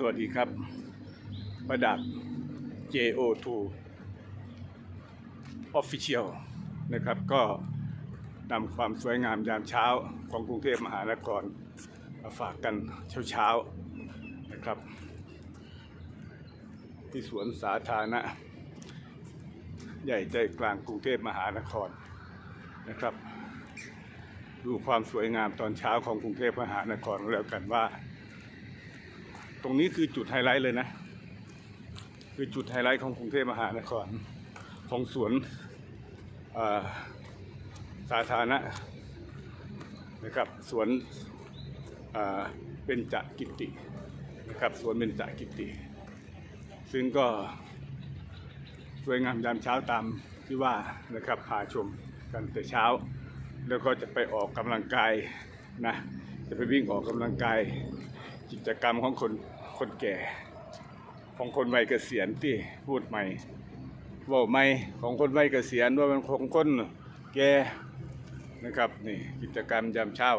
สวัสดีครับ ประดับ JO2 Official นะครับ ก็นำความสวยงามยามเช้าของกรุงเทพมหานครมาฝากกันเช้าๆนะครับ ที่สวนสาธารณะ ใหญ่ใจกลางกรุงเทพมหานครนะครับ ดูความสวยงามตอนเช้าของกรุงเทพมหานครแล้วกันว่า รงนี้คือจุดไฮไลท์เลยนะ คือจุดไฮไลท์ของกรุงเทพมหานครของสวนสาธารณะนะครับสวนเอ่อเบญจกิตินะครับสวนเบญจกิติ ซึ่งก็สวยงามยามเช้าตามที่ว่านะครับพาชมกันแต่เช้า แล้วก็จะไปออกกำลังกายนะจะไปวิ่งออกกำลังกายกิจกรรมของคน คนแก่ ของคนวัยเกษียณที่พูดใหม่เว่าใหม่ของคนวัยเกษียณว่าเป็นของคนแก่นะครับนี่กิจกรรมยามเช้า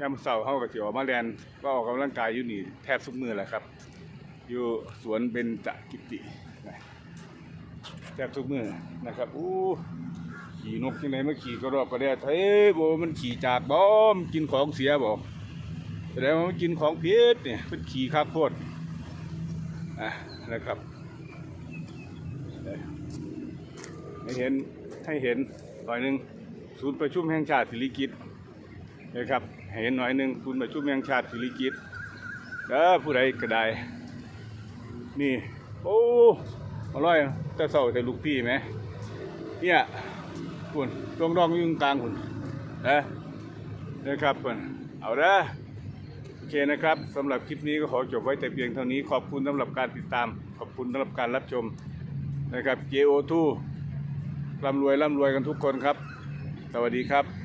ยามเช้าเขาก็สิออกมาแลนก็ออกกำลังกายอยู่นี่แทบทุกมือแหละครับ อยู่สวนเบญจกิติแทบทุกมือนะครับอู้ขี่นกที่ไหนมาขี่ก็รอบก็ได้เฮ้ยโบมันขี่จากบอมกินของเสียบอก แสดงว่ามันกินของพิษเนี่ยเป็นขี่ข้าโพดอะนะครับให้เห็นให้เห็นหน่อยหนึ่งศูนย์ประชุมแห่งชาติศิริกิตนะครับหเห็นหน่อยหนึ่งศูนย์ประชุมแห่งชาติศิริกิตเด้อผู้ใดก็ได้นี่โอ้อร่อยแต่เศร้าแต่ลูกพี่ไหมเนี่ยคุณดองดองยุ่งกลางคุณนะนะครับเพิ่นเอาเด้อ โอเคนะครับสำหรับคลิปนี้ก็ขอจบไว้แต่เพียงเท่านี้ขอบคุณสำหรับการติดตาม ขอบคุณสำหรับการรับชมนะครับ JO2 ร่ำรวยร่ำรวยกันทุกคนครับ สวัสดีครับ